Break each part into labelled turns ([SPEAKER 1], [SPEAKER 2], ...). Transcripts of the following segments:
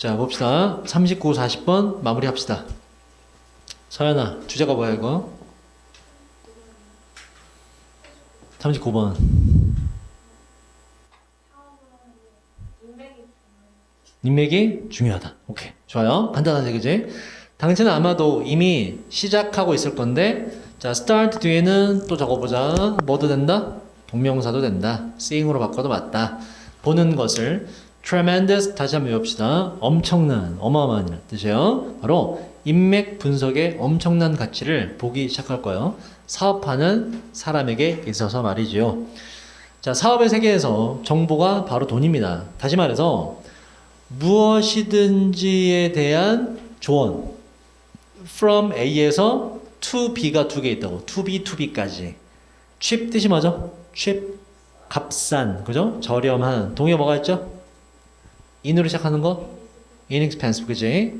[SPEAKER 1] 자, 봅시다. 39, 40번 마무리 합시다. 서연아, 주제가 뭐야, 이거? 39번. 인맥이 중요하다. 오케이. 좋아요. 간단하지, 그지? 당신은 아마도 이미 시작하고 있을 건데, 자, start 뒤에는 또 적어보자. 뭐도 된다? 동명사도 된다. seeing으로 바꿔도 맞다. 보는 것을 tremendous 다시 한번 외웁시다. 엄청난, 어마어마한 뜻이에요. 바로 인맥 분석의 엄청난 가치를 보기 시작할 거예요. 사업하는 사람에게 있어서 말이지요. 자, 사업의 세계에서 정보가 바로 돈입니다. 다시 말해서 무엇이든지에 대한 조언. from A에서 to B가 두 개 있다고. to B, to B까지. cheap 뜻이 뭐죠? cheap. 값싼. 그죠? 저렴한. 동의어 뭐가 있죠? In으로 시작하는 거? inexpensive. 그지?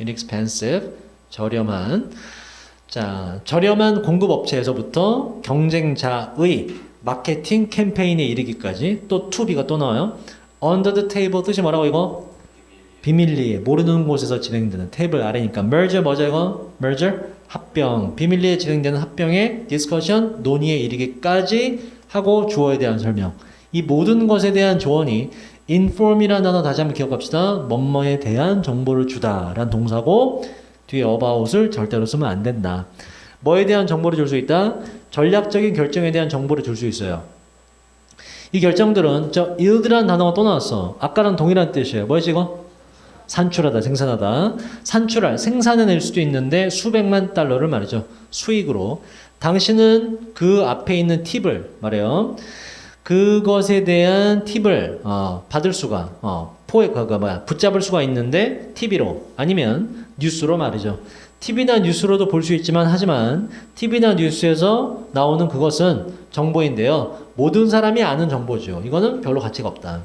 [SPEAKER 1] inexpensive. 저렴한. 자, 저렴한 공급 업체에서부터 경쟁자의 마케팅 캠페인에 이르기까지 또 to B가 또 나와요. under the table 뜻이 뭐라고 이거? 비밀리에 모르는 곳에서 진행되는 테이블 아래니까 merger 뭐죠 이거? merger 합병 비밀리에 진행되는 합병의 discussion 논의에 이르기까지 하고 주어에 대한 설명 이 모든 것에 대한 조언이 inform이라는 단어 다시 한번 기억합시다 뭐뭐에 대한 정보를 주다 라는 동사고 뒤에 about을 절대로 쓰면 안 된다 뭐에 대한 정보를 줄 수 있다? 전략적인 결정에 대한 정보를 줄 수 있어요 이 결정들은 저 yield라는 단어가 또 나왔어 아까랑 동일한 뜻이에요 뭐지 이거? 산출하다, 생산하다. 산출할, 생산해낼 수도 있는데 수백만 달러를 말이죠. 수익으로. 당신은 그 앞에 있는 팁을 말해요. 그것에 대한 팁을 어, 받을 수가 어, 포에 그거 뭐야 붙잡을 수가 있는데 TV로 아니면 뉴스로 말이죠. TV나 뉴스로도 볼 수 있지만 하지만 TV나 뉴스에서 나오는 그것은 정보인데요. 모든 사람이 아는 정보죠. 이거는 별로 가치가 없다.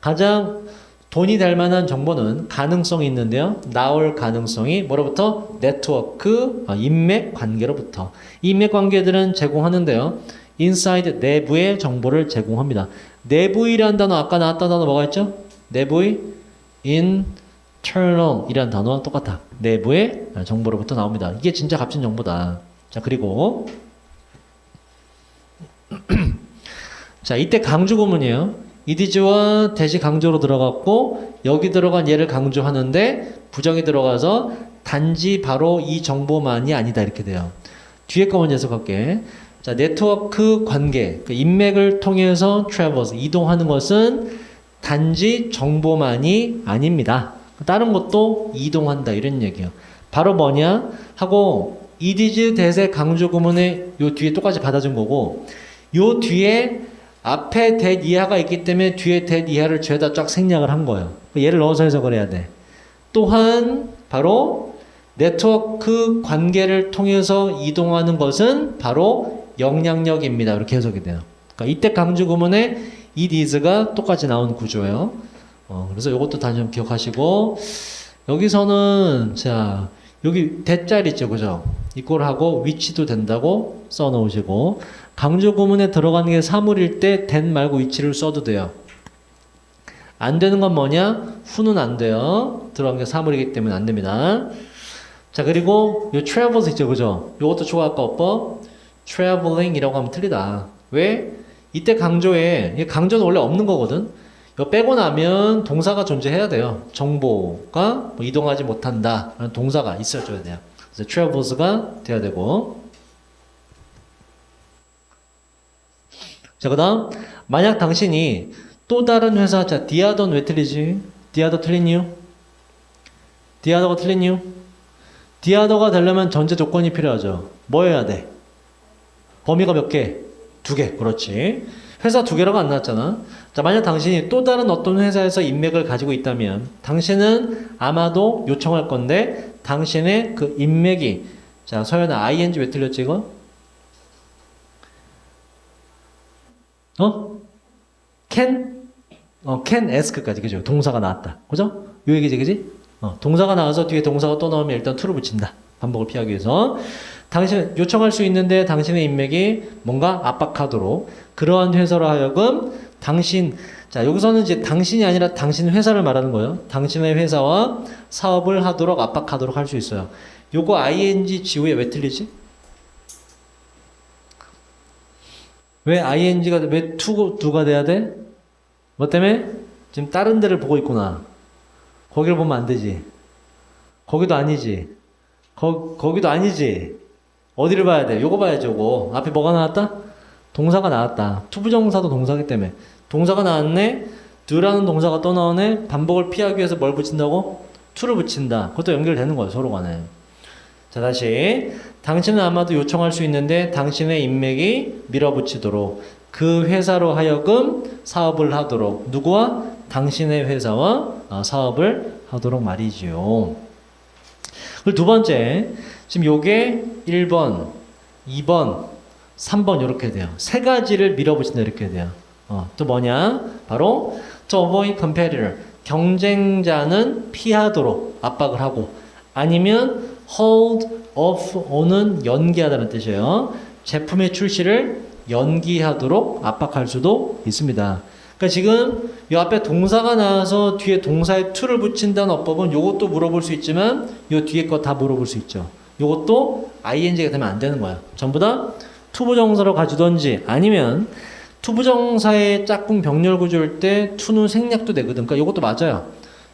[SPEAKER 1] 가장 돈이 될 만한 정보는 가능성이 있는데요. 나올 가능성이 뭐로부터? 네트워크, 어, 인맥 관계로부터. 이 인맥 관계들은 제공하는데요. 인사이드 내부의 정보를 제공합니다. 내부이라는 단어 아까 나왔던 단어 뭐가 있죠? 내부의 internal이라는 단어와 똑같아. 내부의 정보로부터 나옵니다. 이게 진짜 값진 정보다. 자 그리고 자 이때 강조 구문이에요. 이디즈와 대시 강조로 들어갔고 여기 들어간 얘를 강조하는데 부정이 들어가서 단지 바로 이 정보만이 아니다 이렇게 돼요. 뒤에 거 먼저 해석할게. 자 네트워크 관계 그 인맥을 통해서 트래버스 이동하는 것은 단지 정보만이 아닙니다. 다른 것도 이동한다 이런 얘기예요. 바로 뭐냐 하고 이디즈 대세 강조 구문에 요 뒤에 똑같이 받아준 거고 요 뒤에 앞에 that 이하가 있기 때문에 뒤에 that 이하를 죄다 쫙 생략을 한 거예요. 얘를 넣어서 해석을 해야 돼. 또한 바로 네트워크 관계를 통해서 이동하는 것은 바로 영향력입니다. 이렇게 해석이 돼요. 그러니까 이때 강조 구문에 it is가 똑같이 나온 구조예요. 어, 그래서 이것도 다시 한번 기억하시고 여기서는 자 여기 대짤 있죠, 그죠? 이걸 하고 위치도 된다고 써놓으시고 강조 구문에 들어가는 게 사물일 때 den 말고 위치를 써도 돼요. 안 되는 건 뭐냐? 후는 안 돼요. 들어간 게 사물이기 때문에 안 됩니다. 자 그리고 요 travels 있죠, 그죠? 요것도 조합과어법 traveling이라고 하면 틀리다. 왜? 이때 강조에 이 강조는 원래 없는 거거든. 이거 빼고 나면 동사가 존재해야 돼요. 정보가 뭐 이동하지 못한다. 라는 동사가 있어줘야 돼요. 그래서 travels가 돼야 되고. 자, 그 다음. 만약 당신이 또 다른 회사, 자, 디아더는 왜 틀리지? 디아더 틀린 이유? 디아더가 틀린 이유? 디아더가 되려면 전제 조건이 필요하죠. 뭐 해야 돼? 범위가 몇 개? 두 개. 그렇지. 회사 두 개라고 안 나왔잖아. 자, 만약 당신이 또 다른 어떤 회사에서 인맥을 가지고 있다면 당신은 아마도 요청할 건데 당신의 그 인맥이 자, 서연아 ing 왜 틀렸지 이거? 어? can 어, can ask까지 그죠? 동사가 나왔다. 그죠? 요 얘기지, 그지? 어, 동사가 나와서 뒤에 동사가 또 나오면 일단 to를 붙인다. 반복을 피하기 위해서. 당신 요청할 수 있는데 당신의 인맥이 뭔가 압박하도록 그러한 회사로 하여금 당신 자 여기서는 이제 당신이 아니라 당신 회사를 말하는 거예요. 당신의 회사와 사업을 하도록 압박하도록 할 수 있어요. 요거 ing 지우에 왜 틀리지? 왜 ing가 왜 to, do가 돼야 돼? 뭐 때문에? 지금 다른 데를 보고 있구나. 거기를 보면 안 되지. 거기도 아니지. 거, 거기도 아니지. 어디를 봐야 돼? 요거 봐야지, 요거. 앞에 뭐가 나왔다? 동사가 나왔다. 투부정사도 동사기 때문에. 동사가 나왔네? do라는 동사가 또 나오네? 반복을 피하기 위해서 뭘 붙인다고? to를 붙인다. 그것도 연결되는 거예요, 서로 간에. 자, 다시. 당신은 아마도 요청할 수 있는데 당신의 인맥이 밀어붙이도록 그 회사로 하여금 사업을 하도록 누구와 당신의 회사와 어, 사업을 하도록 말이지요. 그리고 두 번째, 지금 요게 1번, 2번, 3번 이렇게 돼요. 세 가지를 밀어붙인다 이렇게 돼요. 어, 또 뭐냐? 바로 to avoid competitor. 경쟁자는 피하도록 압박을 하고 아니면 hold off on은 연기하다는 뜻이에요. 제품의 출시를 연기하도록 압박할 수도 있습니다. 그러니까 지금 이 앞에 동사가 나와서 뒤에 동사에 to를 붙인다는 어법은 요것도 물어볼 수 있지만 요 뒤에 거 다 물어볼 수 있죠. 요것도 ing가 되면 안 되는 거야. 전부 다 투부정사로 가주던지 아니면 투부정사의 짝꿍 병렬 구조일 때 투는 생략도 되거든. 그러니까 요것도 맞아요.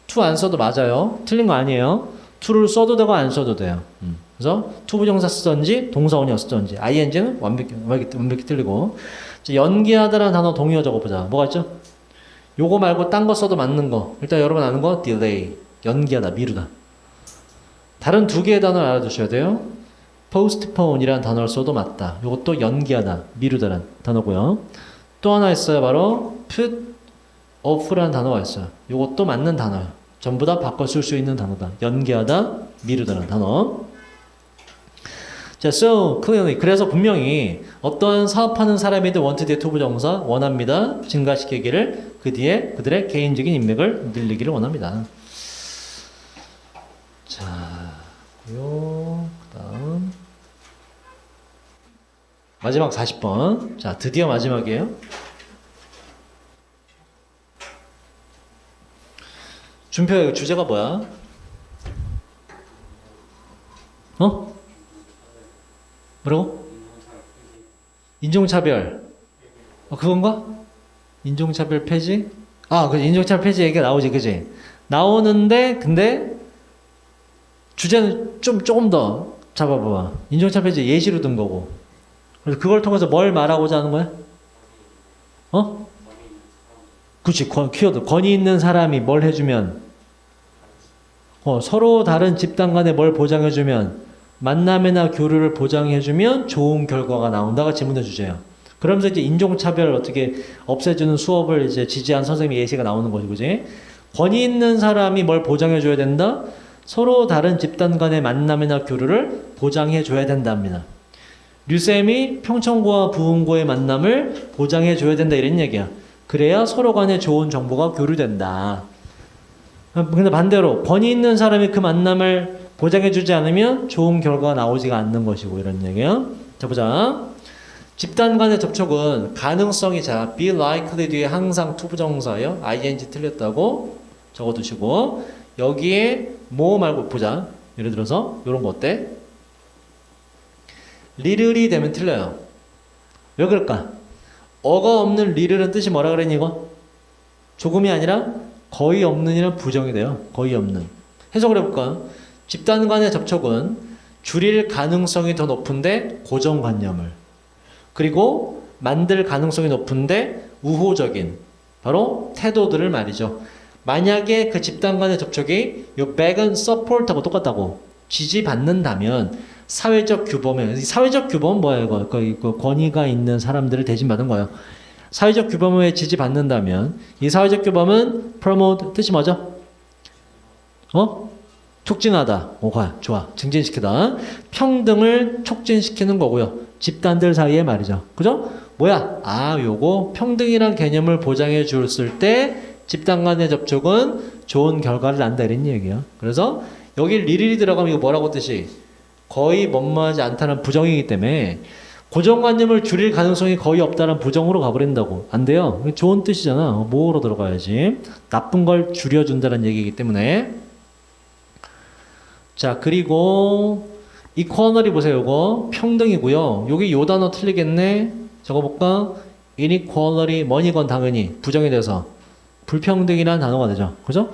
[SPEAKER 1] 투 안 써도 맞아요. 틀린 거 아니에요. 투를 써도 되고 안 써도 돼요. 음. 그래서 투부정사 쓰던지 동사원이어 쓰던지 ing는 완벽히, 완벽히, 완벽히 틀리고 연기하다라는 단어 동의어 적어보자. 뭐가 있죠? 요거 말고 딴 거 써도 맞는 거. 일단 여러분 아는 거 delay. 연기하다, 미루다. 다른 두 개의 단어를 알아두셔야 돼요. postpone이라는 단어를 써도 맞다. 요것도 연기하다, 미루다라는 단어고요. 또 하나 있어요. 바로 put off라는 단어가 있어요. 요것도 맞는 단어예요. 전부 다 바꿔 쓸 수 있는 단어다. 연기하다, 미루다라는 단어. 자, so clearly 그래서 분명히 어떤 사업하는 사람이든 wanted 투부 정사 원합니다. 증가시키기를 그 뒤에 그들의 개인적인 인맥을 늘리기를 원합니다. 자, 요 그다음 마지막 40번. 자, 드디어 마지막이에요. 준표 주제가 뭐야? 어? 뭐라고? 인종차별. 어, 그건가? 인종차별 폐지? 아, 그 인종차별 폐지 얘기가 나오지, 그지? 나오는데, 근데, 주제는 좀, 조금 더 잡아봐봐. 인종차별 폐지 예시로 든 거고. 그래서 그걸 통해서 뭘 말하고자 하는 거야? 어? 그치, 권, 키워드. 권위 있는 사람이 뭘 해주면, 어, 서로 다른 집단 간에 뭘 보장해주면, 만남이나 교류를 보장해주면 좋은 결과가 나온다가 질문의 주제예요. 그러면서 이제 인종차별을 어떻게 없애주는 수업을 이제 지지한 선생님의 예시가 나오는 거지, 그지? 권위 있는 사람이 뭘 보장해줘야 된다? 서로 다른 집단 간의 만남이나 교류를 보장해줘야 된답니다. 류쌤이 평천고와 부흥고의 만남을 보장해 줘야 된다 이런 얘기야. 그래야 서로 간에 좋은 정보가 교류된다. 근데 반대로 권위 있는 사람이 그 만남을 보장해 주지 않으면 좋은 결과가 나오지가 않는 것이고 이런 얘기야. 자 보자. 집단 간의 접촉은 가능성이 자 be likely 뒤에 항상 투부정사예요. ing 틀렸다고 적어두시고 여기에 뭐 말고 보자. 예를 들어서 이런 거 어때? 리를이 되면 틀려요. 왜 그럴까? 어가 없는 리를은 뜻이 뭐라 그랬니 이거? 조금이 아니라 거의 없는이란 부정이 돼요. 거의 없는. 해석을 해볼까? 집단 간의 접촉은 줄일 가능성이 더 높은데 고정관념을 그리고 만들 가능성이 높은데 우호적인 바로 태도들을 말이죠. 만약에 그 집단 간의 접촉이 요 back은 support하고 똑같다고 지지받는다면 사회적 규범에 사회적 규범은 뭐예요? 이거 그, 그 권위가 있는 사람들을 대신받은 거예요. 사회적 규범에 지지받는다면 이 사회적 규범은 promote 뜻이 뭐죠? 어? 촉진하다. 오가 좋아. 증진시키다. 평등을 촉진시키는 거고요. 집단들 사이에 말이죠. 그죠? 뭐야? 아, 요거 평등이란 개념을 보장해 줬을 때 집단 간의 접촉은 좋은 결과를 난다 이런 얘기예요. 그래서 여기 리릴이 들어가면 이거 뭐라고 뜻이? 거의 뭐뭐하지 않다는 부정이기 때문에 고정관념을 줄일 가능성이 거의 없다는 부정으로 가버린다고. 안 돼요. 좋은 뜻이잖아. 어, 뭐로 들어가야지. 나쁜 걸 줄여준다는 얘기이기 때문에. 자, 그리고 equality 보세요. 이거 평등이고요. 여기 요 단어 틀리겠네. 적어볼까? inequality 뭐니건 당연히 부정이 돼서 불평등이라는 단어가 되죠. 그죠?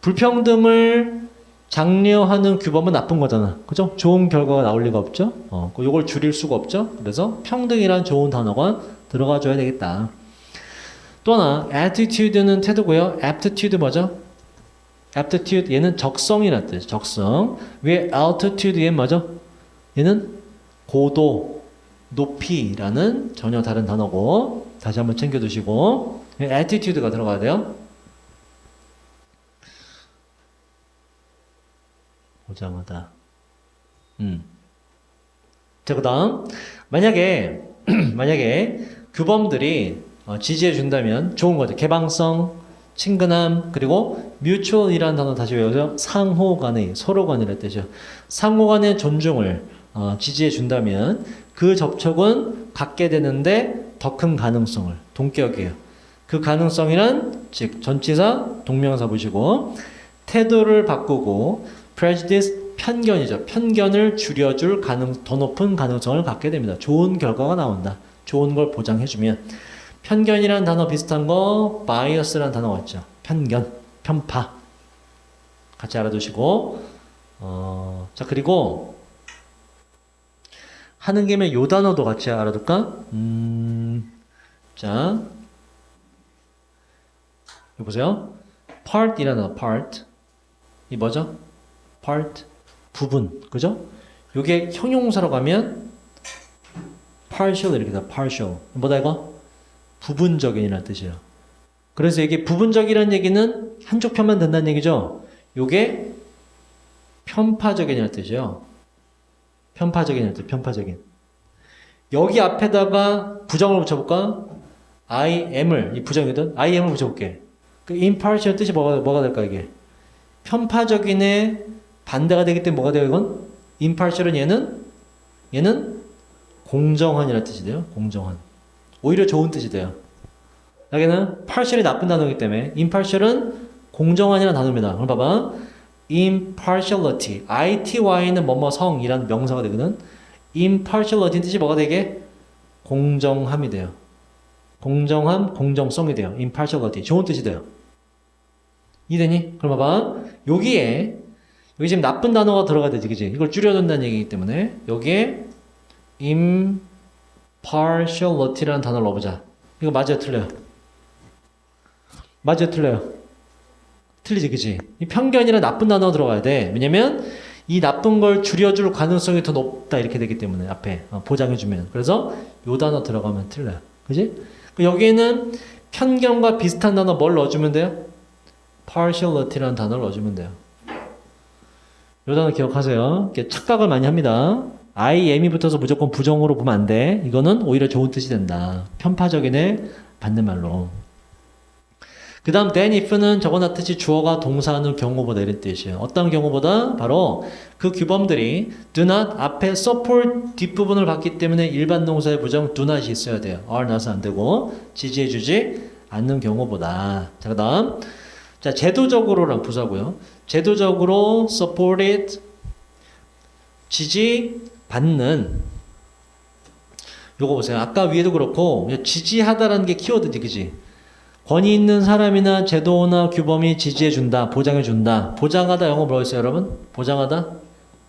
[SPEAKER 1] 불평등을 장려하는 규범은 나쁜 거잖아. 그죠? 좋은 결과가 나올 리가 없죠? 어, 그 요걸 줄일 수가 없죠? 그래서 평등이란 좋은 단어가 들어가 줘야 되겠다. 또 하나, attitude는 태도고요. aptitude 뭐죠? aptitude, 얘는 적성이라는 뜻, 적성. 왜 altitude, 얘는 뭐죠? 얘는 고도, 높이라는 전혀 다른 단어고, 다시 한번 챙겨두시고, attitude가 들어가야 돼요. 보장하다. 음. 자, 그 다음. 만약에, 만약에 규범들이 어, 지지해 준다면 좋은 거죠. 개방성, 친근함, 그리고 mutual이라는 단어 다시 외우세요. 상호 간의, 서로 간이라는 뜻이죠. 상호 간의 존중을 어, 지지해 준다면 그 접촉은 갖게 되는데 더 큰 가능성을, 동격이에요. 그 가능성이란, 즉, 전치사, 동명사 보시고, 태도를 바꾸고, prejudice 편견이죠. 편견을 줄여줄 가능 더 높은 가능성을 갖게 됩니다. 좋은 결과가 나온다. 좋은 걸 보장해주면 편견이라는 단어 비슷한 거 bias라는 단어가 있죠. 편견, 편파 같이 알아두시고 어, 자 그리고 하는 김에 요 단어도 같이 알아둘까? 음, 자 보세요. part이라는 part 이 뭐죠? Part 부분 그죠? 요게 형용사로 가면 partial 이렇게 돼 partial 뭐다 이거? 부분적인이라는 뜻이에요. 그래서 이게 부분적이라는 얘기는 한쪽 편만 된다는 얘기죠. 요게 편파적인이라는 뜻이에요. 편파적인이라는 뜻, 편파적인. 여기 앞에다가 부정을 붙여볼까? I am을, 이 부정이든 I am을 붙여볼게. 그 impartial 뜻이 뭐가, 뭐가 될까, 이게? 편파적인의 반대가 되기 때문에 뭐가 돼요, 이건? impartial은 얘는, 얘는 공정한이라는 뜻이 돼요. 공정한. 오히려 좋은 뜻이 돼요. 여기는 partial이 나쁜 단어이기 때문에 impartial은 공정한이라는 단어입니다. 그럼 봐봐. impartiality. ity는 뭐뭐 성이라는 명사가 되거든. impartiality는 뜻이 뭐가 되게? 공정함이 돼요. 공정함, 공정성이 돼요. impartiality. 좋은 뜻이 돼요. 이해되니? 그럼 봐봐. 여기에 여기 지금 나쁜 단어가 들어가야 되지, 그지? 이걸 줄여둔다는 얘기이기 때문에 여기에 impartiality라는 단어를 넣어보자. 이거 맞아요, 틀려요? 맞아요, 틀려요? 틀리지, 그지? 이 편견이라 나쁜 단어가 들어가야 돼. 왜냐면 이 나쁜 걸 줄여줄 가능성이 더 높다 이렇게 되기 때문에 앞에 어, 보장해주면. 그래서 요 단어 들어가면 틀려요. 그지? 여기에는 편견과 비슷한 단어 뭘 넣어주면 돼요? partiality라는 단어를 넣어주면 돼요. 요 단어 기억하세요. 착각을 많이 합니다. I am이 붙어서 무조건 부정으로 보면 안 돼. 이거는 오히려 좋은 뜻이 된다. 편파적인의 반대말로. 그 다음 then if는 적어놨듯이 주어가 동사하는 경우보다 이런 뜻이에요. 어떤 경우보다? 바로 그 규범들이 do not 앞에 support 뒷부분을 봤기 때문에 일반 동사의 부정 do not이 있어야 돼요. are not은 안 되고 지지해주지 않는 경우보다. 자, 그 다음 자 제도적으로란 부사고요. 제도적으로 supported 지지 받는 요거 보세요. 아까 위에도 그렇고 지지하다라는 게 키워드지, 그지? 권위 있는 사람이나 제도나 규범이 지지해 준다, 보장해 준다. 보장하다 영어 뭐라고 했어요, 여러분? 보장하다?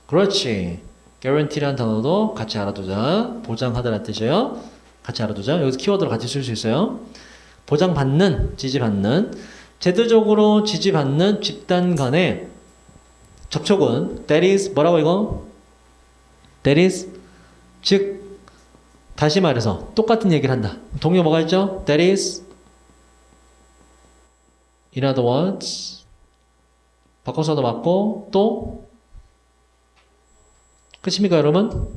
[SPEAKER 1] 그렇지. guarantee라는 단어도 같이 알아두자. 보장하다라는 뜻이에요. 같이 알아두자. 여기서 키워드로 같이 쓸 수 있어요. 보장받는, 지지받는. 제도적으로 지지받는 집단 간의 접촉은 that is 뭐라고 이거? that is 즉 다시 말해서 똑같은 얘기를 한다. 동요 뭐가 있죠? that is in other words 바꿔서도 맞고 또 끝입니까 여러분?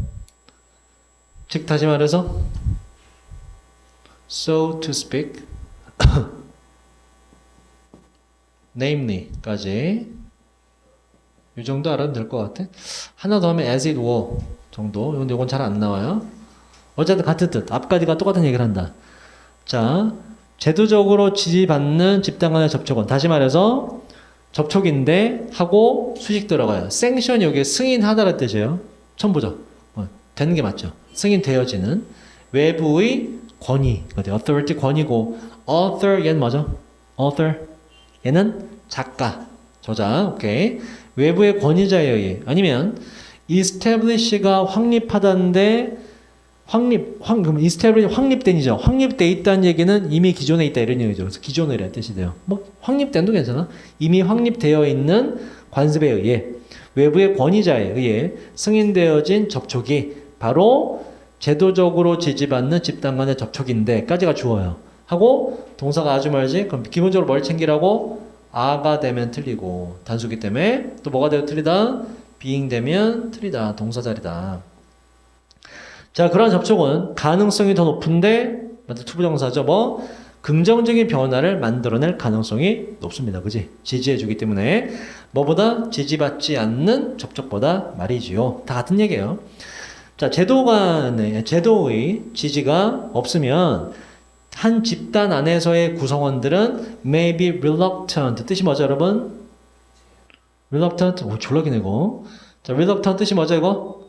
[SPEAKER 1] 즉 다시 말해서 so to speak namely까지 이 정도 알아도 될 것 같아. 하나 더 하면 as it were 정도. 이건 잘 안 나와요. 어쨌든 같은 뜻. 앞까지가 똑같은 얘기를 한다. 자, 제도적으로 지지받는 집단 간의 접촉은 다시 말해서 접촉인데 하고 수식 들어가요. 생션 여기에 승인하다라는 뜻이에요. 처음 보죠. 어, 되는 게 맞죠. 승인되어지는 외부의 권위. 어디 authority 권위고 author 얘는 뭐죠? author 얘는 작가, 저자. 오케이. 외부의 권위자에 의해 아니면 establish가 확립하다는데 확립, 확, 그럼 establish 확립된이죠. 확립돼 있다는 얘기는 이미 기존에 있다 이런 얘기죠. 그래서 이라는 뜻이 돼요. 뭐 확립된도 괜찮아. 이미 확립되어 있는 관습에 의해 외부의 권위자에 의해 승인되어진 접촉이 바로 제도적으로 지지받는 집단 간의 접촉인데까지가 주어요. 하고 동사가 아주 말지. 그럼 기본적으로 뭘 챙기라고? 아가 되면 틀리고 단수기 때문에 또 뭐가 되어 틀리다? being 되면 틀리다. 동사 자리다. 자, 그러한 접촉은 가능성이 더 높은데, 맞아, 투부정사죠. 뭐, 긍정적인 변화를 만들어낼 가능성이 높습니다. 그지? 지지해주기 때문에, 뭐보다 지지받지 않는 접촉보다 말이지요. 다 같은 얘기예요. 자, 제도 간의, 제도의 지지가 없으면, 한 집단 안에서의 구성원들은 may be reluctant. 뜻이 뭐죠, 여러분? reluctant. 오, 졸라 기네, 이거. 자, reluctant 뜻이 뭐죠, 이거?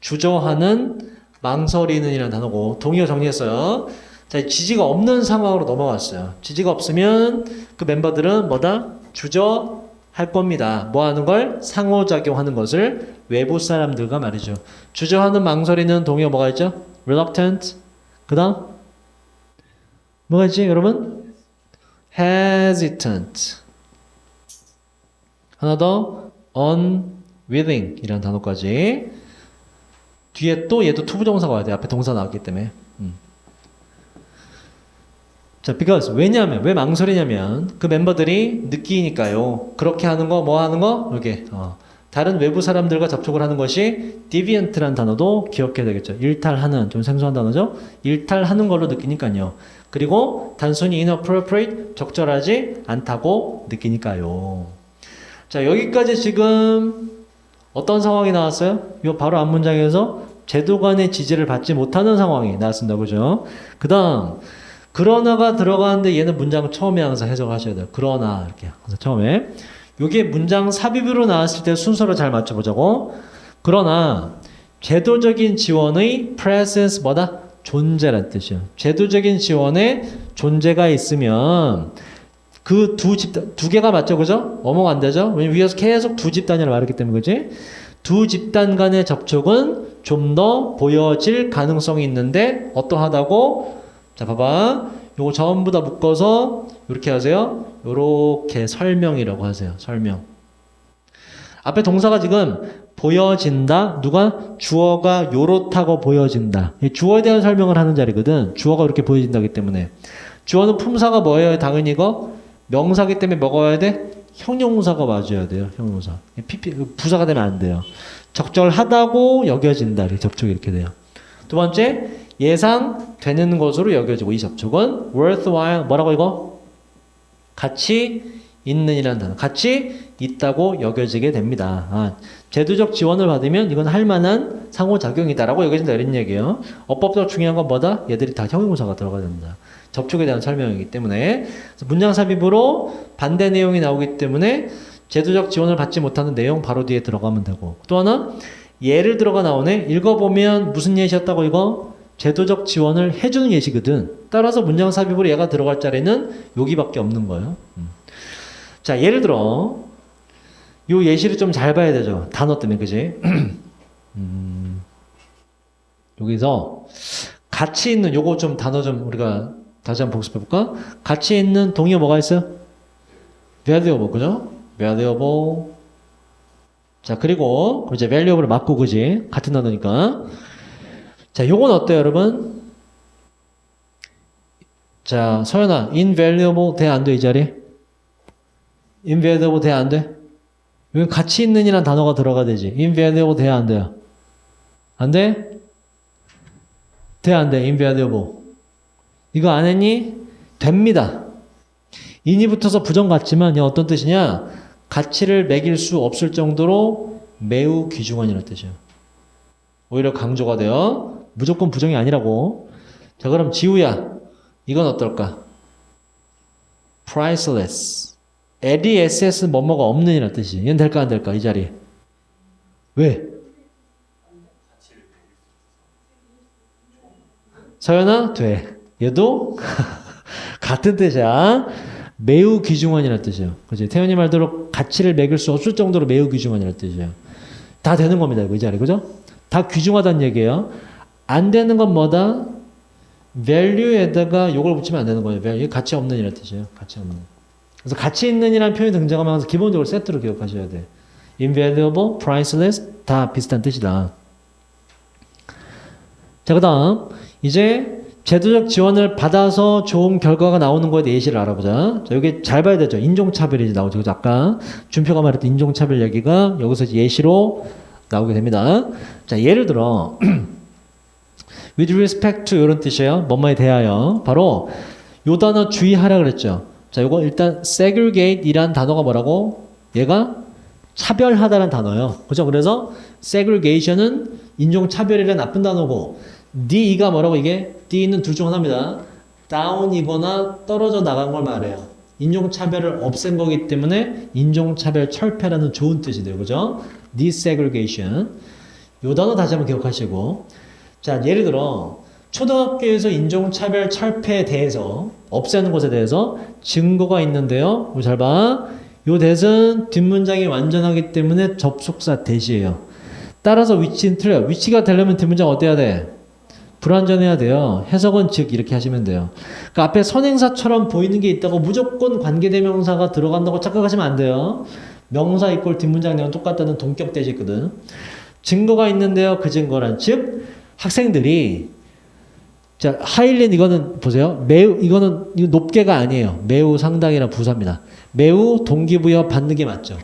[SPEAKER 1] 주저하는 망설이는 이라는 단어고 동의어 정리했어요. 자, 지지가 없는 상황으로 넘어갔어요. 지지가 없으면 그 멤버들은 뭐다? 주저 할 겁니다. 뭐 하는 걸? 상호작용하는 것을 외부 사람들과 말이죠. 주저하는 망설이는 동의어 뭐가 있죠? reluctant. 그 다음? 뭐가 있지, 여러분? hesitant. 하나 더, unwilling 이라는 단어까지. 뒤에 또 얘도 투부정사가 와야 돼. 앞에 동사 나왔기 때문에. 음. 자, because 왜냐하면 왜 망설이냐면 그 멤버들이 느끼니까요. 그렇게 하는 거 뭐 하는 거 이게 어. 다른 외부 사람들과 접촉을 하는 것이 deviant라는 단어도 기억해야 되겠죠. 일탈하는 좀 생소한 단어죠. 일탈하는 걸로 느끼니까요. 그리고 단순히 inappropriate 적절하지 않다고 느끼니까요. 자, 여기까지 지금 어떤 상황이 나왔어요? 이 바로 앞 문장에서 제도 간의 지지를 받지 못하는 상황이 나왔습니다. 그죠? 그 다음, 그러나가 들어가는데 얘는 문장 처음에 항상 해석하셔야 돼요. 그러나, 이렇게. 그래서 처음에. 요게 문장 삽입으로 나왔을 때 순서를 잘 맞춰보자고. 그러나, 제도적인 지원의 presence 뭐다? 존재란 뜻이에요. 제도적인 지원의 존재가 있으면 그 두 집단 두 개가 맞죠, 그죠? 어몽 안 되죠? 왜냐면 위에서 계속 두 집단이라 말했기 때문에 그지? 두 집단 간의 접촉은 좀 더 보여질 가능성이 있는데 어떠하다고? 자, 봐봐. 요거 전부 다 묶어서 이렇게 하세요. 요렇게 설명이라고 하세요. 설명. 앞에 동사가 지금 보여진다. 누가 주어가 요렇다고 보여진다. 이 주어에 대한 설명을 하는 자리거든. 주어가 이렇게 보여진다기 때문에 주어는 품사가 뭐예요? 당연히 이거 명사기 때문에 먹어야 돼? 형용사가 맞아야 돼요. 형용사. PP, 부사가 되면 안 돼요. 적절하다고 여겨진다. 이렇게 접촉이 이렇게 돼요. 두 번째, 예상되는 것으로 여겨지고 이 접촉은 worthwhile 뭐라고 이거? 가치 있는이라는 단어. 가치 있다고 여겨지게 됩니다. 아, 제도적 지원을 받으면 이건 할 만한 상호작용이다라고 여겨진다 이런 얘기예요. 어법적 중요한 건 뭐다? 얘들이 다 형용사가 들어가야 된다. 접촉에 대한 설명이기 때문에 문장 삽입으로 반대 내용이 나오기 때문에 제도적 지원을 받지 못하는 내용 바로 뒤에 들어가면 되고 또 하나 예를 들어가 나오네 읽어보면 무슨 예시였다고 이거 제도적 지원을 해주는 예시거든 따라서 문장 삽입으로 얘가 들어갈 자리는 여기밖에 없는 거예요 음. 자 예를 들어 요 예시를 좀 잘 봐야 되죠 단어 때문에 그지 음, 여기서 가치 있는 요거 좀 단어 좀 우리가 다시 한번 복습해 볼까? 가치 있는 동의어 뭐가 있어요? valuable 그죠? valuable 자 그리고 이제 valuable을 맞고 그지? 같은 단어니까 자 요건 어때요 여러분? 자 서연아 invaluable 돼 안 돼 이 자리? Invaluable 돼안 돼? 여기 가치 있는 이란 단어가 들어가 되지 invaluable 돼안 돼요? 안 돼? 돼 안 돼? invaluable 이거 안 했니? 됩니다. 인이 붙어서 부정 같지만 어떤 뜻이냐? 가치를 매길 수 없을 정도로 매우 귀중한이라는 뜻이에요. 오히려 강조가 돼요. 무조건 부정이 아니라고. 자, 그럼 지우야. 이건 어떨까? priceless. LESS 뭐뭐가 없는 이란 뜻이. 이건 될까 안 될까? 이 자리에. 왜? 서연아 돼. 얘도 같은 뜻이야. 매우 귀중한이라는 뜻이에요. 그지? 태연이 말대로 가치를 매길 수 없을 정도로 매우 귀중한이라는 뜻이에요. 다 되는 겁니다. 이거 이 자리. 그죠? 다 귀중하다는 얘기예요. 안 되는 건 뭐다? value에다가 요걸 붙이면 안 되는 거예요. value. 가치 없는 이라는 뜻이에요. 가치 없는. 그래서 가치 있는 이라는 표현이 등장하면서 기본적으로 세트로 기억하셔야 돼. invaluable, priceless 다 비슷한 뜻이다. 자, 그 다음, 이제 제도적 지원을 받아서 좋은 결과가 나오는 거에 대해 예시를 알아보자. 자, 여기 잘 봐야 되죠. 인종차별이 나오죠. 그죠? 아까 준표가 말했던 인종차별 얘기가 여기서 예시로 나오게 됩니다. 자, 예를 들어, with respect to 이런 뜻이에요. 뭐뭐에 대하여. 바로 요 단어 주의하라 그랬죠. 자, 요거 일단 segregate 이란 단어가 뭐라고? 얘가 차별하다는 단어예요. 그죠? 그래서 segregation은 인종 차별이라는 나쁜 단어고 D가 뭐라고 이게? D는 둘 중 하나입니다. 다운이거나 떨어져 나간 걸 말해요. 인종차별을 없앤 거기 때문에 인종차별 철폐라는 좋은 뜻이 돼요. 그죠? desegregation. 요 단어 다시 한번 기억하시고. 자, 예를 들어, 초등학교에서 인종차별 철폐에 대해서, 없애는 것에 대해서 증거가 있는데요. 잘 봐. 요 대은 뒷문장이 완전하기 때문에 접속사 대시예요. 따라서 위치는 틀려요. 위치가 되려면 뒷문장 어때야 돼? 불완전해야 돼요. 해석은 즉 이렇게 하시면 돼요. 그러니까 앞에 선행사처럼 보이는 게 있다고 무조건 관계대명사가 들어간다고 착각하시면 안 돼요. 명사 이꼴 뒷문장 내용 똑같다는 동격 대시거든. 증거가 있는데요. 그 증거란 즉 학생들이 자 하일린 이거는 보세요. 매우 이거는 이거 높게가 아니에요. 매우 상당이라 부사입니다. 매우 동기부여 받는 게 맞죠.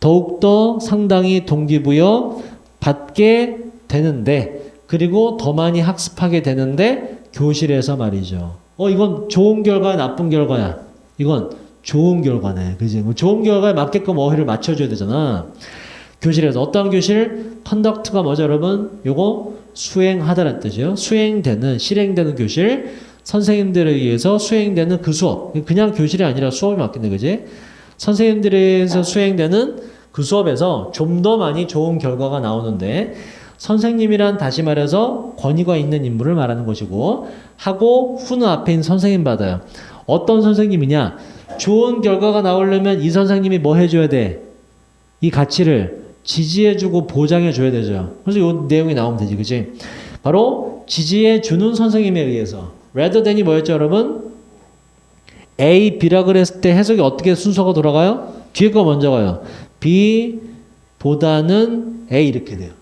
[SPEAKER 1] 더욱더 상당히 동기부여 받게 되는데 그리고 더 많이 학습하게 되는데 교실에서 말이죠. 어 이건 좋은 결과야 나쁜 결과야. 이건 좋은 결과네. 그지? 뭐 좋은 결과에 맞게끔 어휘를 맞춰줘야 되잖아. 교실에서 어떠한 교실? 컨덕트가 뭐죠 여러분? 요거 수행하다라는 뜻이요. 수행되는 실행되는 교실. 선생님들에 의해서 수행되는 그 수업. 그냥 교실이 아니라 수업이 맞겠네. 그지? 선생님들에 의해서 수행되는 그 수업에서 좀 더 많이 좋은 결과가 나오는데 선생님이란 다시 말해서 권위가 있는 인물을 말하는 것이고 하고 후는 앞에 있는 선생님 받아요. 어떤 선생님이냐? 좋은 결과가 나오려면 이 선생님이 뭐 해줘야 돼? 이 가치를 지지해주고 보장해줘야 되죠. 그래서 이 내용이 나오면 되지, 그지? 바로 지지해주는 선생님에 의해서 rather than이 뭐였죠, 여러분? A, B라 그랬을 때 해석이 어떻게 순서가 돌아가요? 뒤에 거 먼저 가요. B 보다는 A 이렇게 돼요.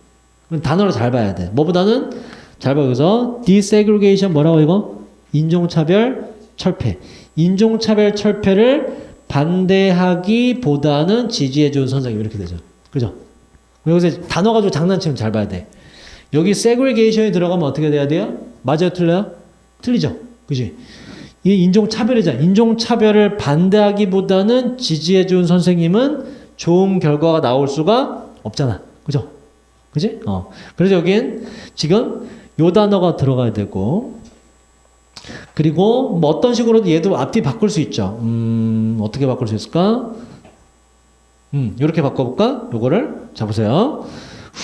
[SPEAKER 1] 단어를 잘 봐야 돼. 뭐보다는 잘 봐. 여기서 desegregation 뭐라고 이거? 인종차별 철폐. 인종차별 철폐를 반대하기보다는 지지해준 선생님 이렇게 되죠. 그죠? 여기서 단어 가지고 장난치면 잘 봐야 돼. 여기 segregation이 들어가면 어떻게 돼야 돼요? 맞아요, 틀려요? 틀리죠. 그지? 이 인종차별이잖아. 인종차별을 반대하기보다는 지지해준 선생님은 좋은 결과가 나올 수가 없잖아. 그죠? 그지? 어. 그래서 여긴 지금 요 단어가 들어가야 되고, 그리고 뭐 어떤 식으로도 얘도 앞뒤 바꿀 수 있죠. 음, 어떻게 바꿀 수 있을까? 음, 이렇게 바꿔볼까? 요거를 잡으세요.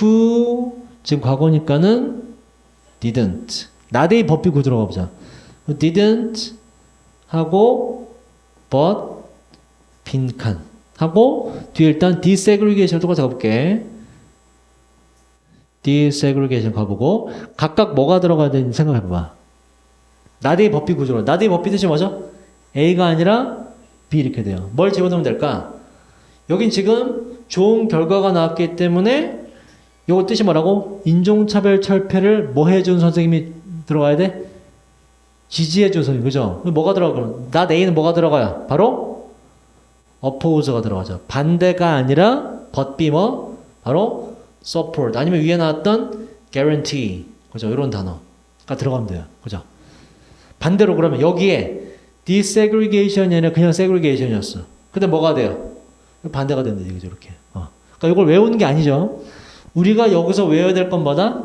[SPEAKER 1] who 지금 과거니까는 didn't. 나대의 법비 구조로 가보자. didn't 하고 but 빈칸 하고 뒤에 일단 desegregation 똑같이 가볼게. desegregation 가보고 각각 뭐가 들어가야 되는지 생각해봐. 나대의 법비 구조로. 나대의 법비 뜻이 뭐죠? A가 아니라 B 이렇게 돼요. 뭘 집어넣으면 될까? 여긴 지금 좋은 결과가 나왔기 때문에 요거 뜻이 뭐라고? 인종차별 철폐를 뭐 해준 선생님이 들어가야 돼? 지지해준 선생님, 그죠? 뭐가 들어가? 나 A는 뭐가 들어가요? 바로? oppose가 들어가죠. 반대가 아니라 뭐? 바로 support. 아니면 위에 나왔던 guarantee. 그죠? 이런 단어가 들어가면 돼요. 그죠? 반대로 그러면 여기에 desegregation이 아니라 그냥 segregation이었어. 근데 뭐가 돼요? 반대가 된다 이거죠 이렇게. 어. 그러니까 이걸 외우는 게 아니죠. 우리가 여기서 외워야 될 건 뭐다?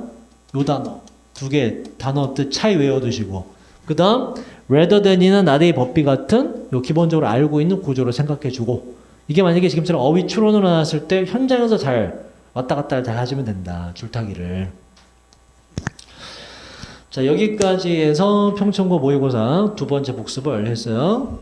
[SPEAKER 1] 요 단어. 두 개 단어 뜻 차이 외워두시고 그 다음 rather than이나 not의 법비 같은 요 기본적으로 알고 있는 구조로 생각해주고 이게 만약에 지금처럼 어휘 추론으로 나왔을 때 현장에서 잘 왔다 갔다 잘 하시면 된다 줄타기를 자 여기까지 해서 평천고 모의고사 두 번째 복습을 했어요